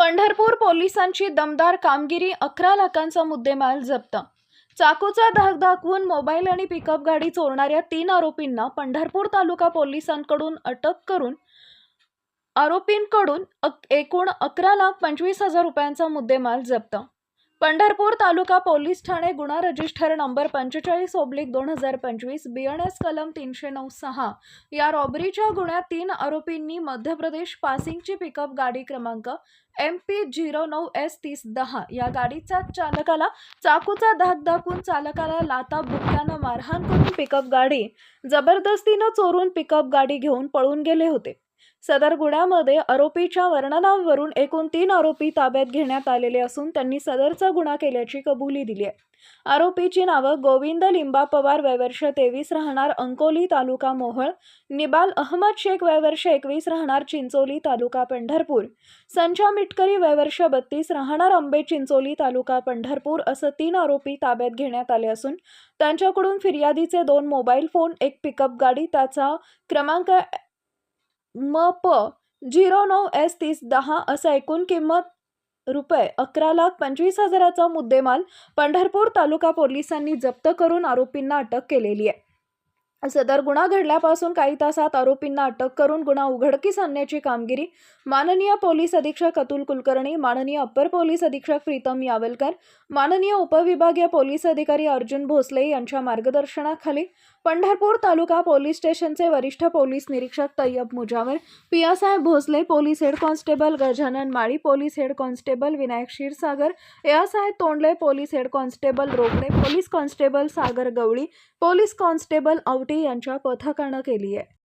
पंढरपूर पोलिसांची दमदार कामगिरी अकरा लाखांचा मुद्देमाल जप्त. चाकूचा धाक दाखवून मोबाईल आणि पिकअप गाडी चोरणाऱ्या तीन आरोपींना पंढरपूर तालुका पोलिसांकडून अटक करून आरोपींकडून अक- एकूण अकरा लाख पंचवीस हजार रुपयांचा मुद्देमाल जप्त. पंढरपूर तालुका पोलीस ठाणे गुन्हा रजिस्टर नंबर पंचेचाळीस ओब्लिक दोन हजार पंचवीस बी एन एस कलम तीनशे नऊ सहा. या रॉबरीच्या गुन्ह्यात तीन आरोपींनी मध्य प्रदेश पासिंगची पिकअप गाडी क्रमांक एम पी झिरो नऊ एस तीस दहा या गाडीच्या चालकाला चाकूचा धाक दाखवून चालकाला लाता बुक्क्यानं मारहाण करून पिकअप गाडी जबरदस्तीनं चोरून पिकअप गाडी घेऊन पळून गेले होते. सदर गुन्ह्यामध्ये आरोपीच्या वर्णनावरून एकूण तीन आरोपी ताब्यात घेण्यात आलेले असून त्यांनी सदरचा गुन्हा केल्याची कबुली दिली आहे. आरोपीची नावं गोविंद लिंबा पवार वयवर्ष तेवीस राहणार अंकोली तालुका मोहळ निबाल अहमद शेख वयवर्ष एकवीस राहणार चिंचोली तालुका पंढरपूर संचा मिटकरी वयवर्ष बत्तीस राहणार आंबे चिंचोली तालुका पंढरपूर असं तीन आरोपी ताब्यात घेण्यात आले असून त्यांच्याकडून फिर्यादीचे दोन मोबाईल फोन एक पिकअप गाडी त्याचा क्रमांक म प झिरो नऊ एस तीस दहा असं एकूण किंमत रुपये अकरा लाख पंचवीस हजाराचा मुद्देमाल पंढरपूर तालुका पोलिसांनी जप्त करून आरोपींना अटक केलेली आहे. सदर गुन्हा घडल्यापासून काही तासात आरोपींना अटक करून गुन्हा उघडकीस आणण्याची कामगिरी माननीय पोलीस अधीक्षक अतुल कुलकर्णी माननीय अप्पर पोलीस अधीक्षक प्रीतम यावलकर माननीय उपविभागीय पोलीस अधिकारी अर्जुन भोसले यांच्या मार्गदर्शनाखाली पंढरपूर तालुका पोलीस स्टेशनचे वरिष्ठ पोलीस निरीक्षक Tayyab Mujawar पियासाहेब Bhosale police head constable Gajanan Mali police head constable Vinayak Kshirsagar यासाहेब Tondale police head constable Rokade police constable Sagar Gawali police constable Awati यांच्या पथकानं केली आहे